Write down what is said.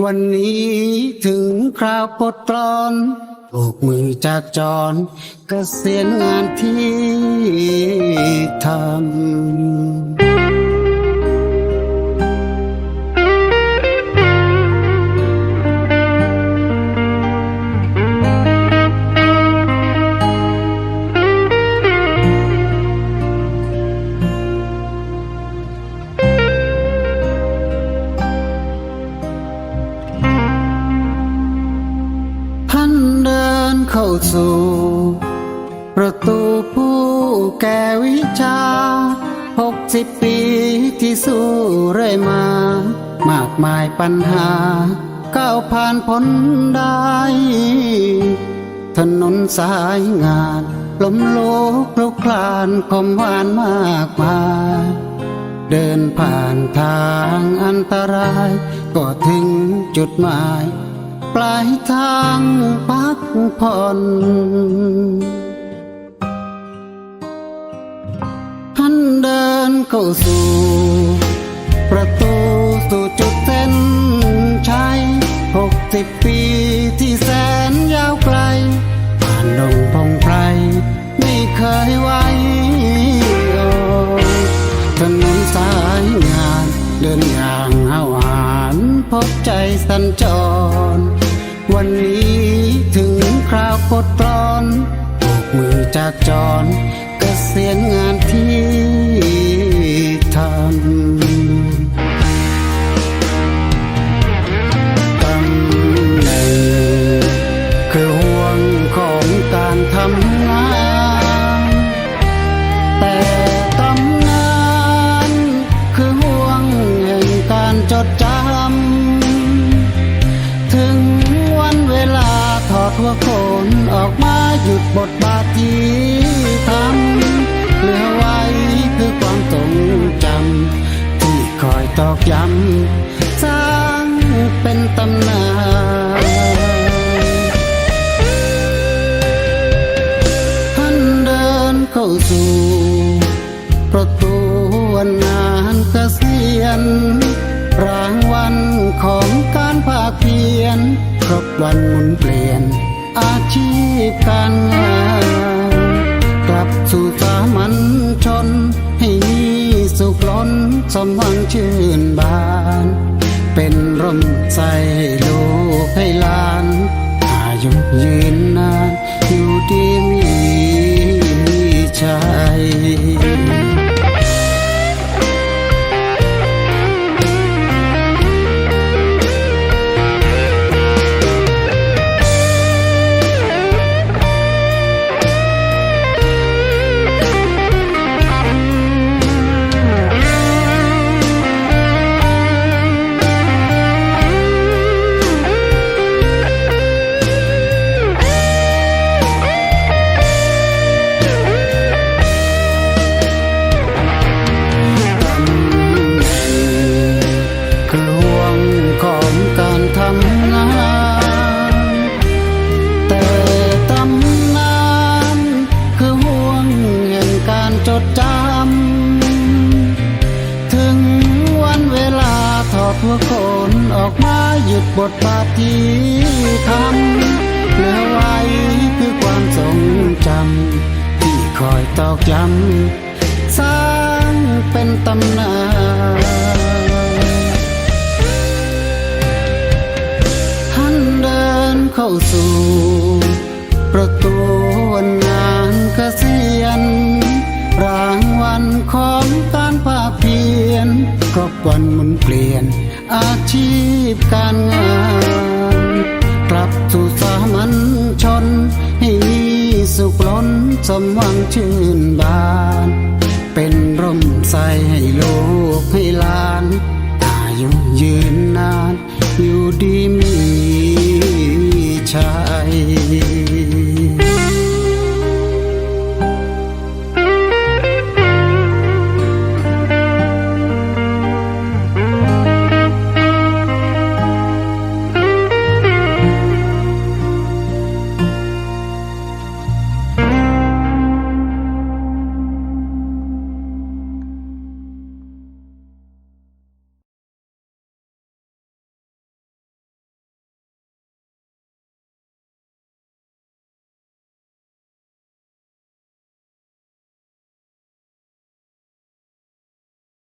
วันนี้ถึงคราวปลดกลอนถูกมือจากจรเกษียณงานที่ทำ เข้าสู่ ประตูผู้แก่วิชาหกสิบปีที่สู้เรื่อยมา มากมายปัญหา ก้าวผ่านพ้นได้ ถนนสายงานล้มโลกลุกคลานคมหวานมากมายเดินผ่านทางอันตราย ก็ถึงจุดหมาย ปลายทางพักผ่อนท่านเดินเข้าสู่ ประตูสู่จุดเส้นชัยหกสิบปีที่แสนยาวไกล ผ่านดงพงไพรไม่เคยไว้อถนนสายงานเดินอย่างห้าวหา นพบใจสัญจร วันนี้ถึงคราวกดกลอนโบกมือจากจรเกษียณงานที่ บทบาทที่ทำเหลือไว้คือความทรงจำที่คอยตอกย้ำสร้างเป็นตำนานท่านเดินเข้าสู่ประตูวันงานเกษียณรางวัลของการภาคเพียรครบวันหมุนเปลี่ยน อาชีพการงานกลับสู่สามัญชน ให้มีสุขล้นสมหวังชื่นบาน เป็นร่มใส หัวโขนออกมาหยุดบทบาทที่ทำเหลือไว้คือความทรงจำที่คอยตอกย้ำสร้างเป็นตำนานท่านเดินเข้าสู่ ประตูวันงานเกษียณรางวัลของการภาคเพียรครบวันหมุนเปลี่ยน อาชีพการงาน กลับสู่สามัญชน ให้มีสุขล้นสมหวังชื่นบาน เป็นร่มใสให้โลกให้ลาน อายุยืนนาน อยู่ดีมีชัย